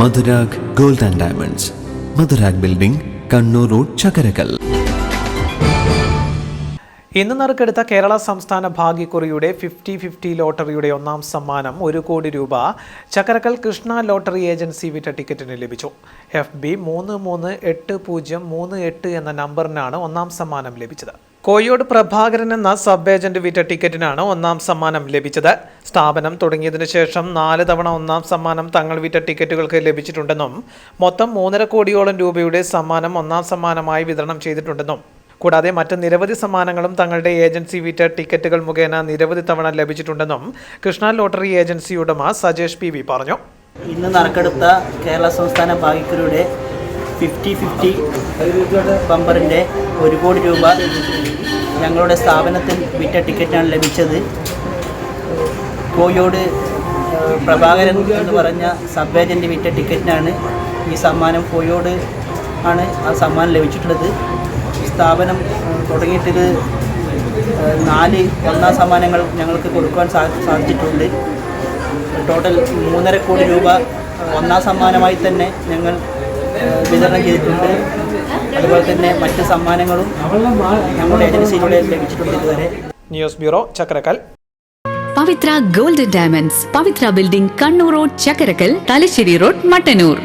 Madhurag gold and diamonds. Madhurag building Kannur road Chakkarakkal. ഇന്ന് നറുക്കെടുത്ത കേരള സംസ്ഥാന ഭാഗ്യക്കുറിയുടെ ഫിഫ്റ്റി ഫിഫ്റ്റി ലോട്ടറിയുടെ ഒന്നാം സമ്മാനം ഒരു കോടി രൂപ ചക്കരക്കൽ കൃഷ്ണ ലോട്ടറി ഏജൻസി വിറ്റ ടിക്കറ്റിന് ലഭിച്ചു. എഫ് ബി മൂന്ന് മൂന്ന് എട്ട് പൂജ്യം മൂന്ന് എട്ട് എന്ന നമ്പറിനാണ് ഒന്നാം സമ്മാനം ലഭിച്ചത്. കോയോട് പ്രഭാകരൻ എന്ന സബ് ഏജന്റ് വിറ്റ ടിക്കറ്റിനാണ് ഒന്നാം സമ്മാനം ലഭിച്ചത്. സ്ഥാപനം തുടങ്ങിയതിനു ശേഷം നാല് തവണ ഒന്നാം സമ്മാനം തങ്ങൾ വിറ്റ ടിക്കറ്റുകൾക്ക് ലഭിച്ചിട്ടുണ്ടെന്നും മൊത്തം മൂന്നര കോടിയോളം രൂപയുടെ സമ്മാനം ഒന്നാം സമ്മാനമായി വിതരണം ചെയ്തിട്ടുണ്ടെന്നും. കൂടാതെ മറ്റ് നിരവധി സമ്മാനങ്ങളും തങ്ങളുടെ ഏജൻസി വിറ്റ ടിക്കറ്റുകൾ മുഖേന നിരവധി തവണ ലഭിച്ചിട്ടുണ്ടെന്നും കൃഷ്ണ ലോട്ടറി ഏജൻസി ഉടമ സജേഷ് പി പറഞ്ഞു. ഇന്ന് നറുക്കെടുത്ത കേരള സംസ്ഥാന ഭാഗ്യക്കുരുടെ ഫിഫ്റ്റി ഫിഫ്റ്റി ബമ്പറിന്റെ ഒരു കോടി രൂപ ഞങ്ങളുടെ സ്ഥാപനത്തിൽ വിറ്റ ടിക്കറ്റാണ് ലഭിച്ചത്. കോയോട് പ്രഭാകരൻ എന്ന് പറഞ്ഞ സബ് ഏജന്റ് വിറ്റ ടിക്കറ്റിനാണ് ഈ സമ്മാനം കോയോട് ആണ് ആ സമ്മാനം ലഭിച്ചിട്ടുള്ളത്. സ്ഥാപനം തുടങ്ങിയിട്ടിത് നാല് ഒന്നാം സമ്മാനങ്ങൾ ഞങ്ങൾക്ക് കൊടുക്കുവാൻ സാധിച്ചിട്ടുണ്ട്. ടോട്ടൽ മൂന്നര കോടി രൂപ ഒന്നാം സമ്മാനമായി തന്നെ ഞങ്ങൾ വിതരണം ചെയ്തിട്ടുണ്ട് അതുപോലെ തന്നെ മറ്റ് സമ്മാനങ്ങളും ഞങ്ങളുടെ ഏജൻസിയിലൂടെ ലഭിച്ചിട്ടുണ്ട് ഇതുവരെ. News bureau Chakkarakkal. Pavithra golden diamonds. Pavithra building Kannur road Chakkarakkal Thalassery road Mattannur.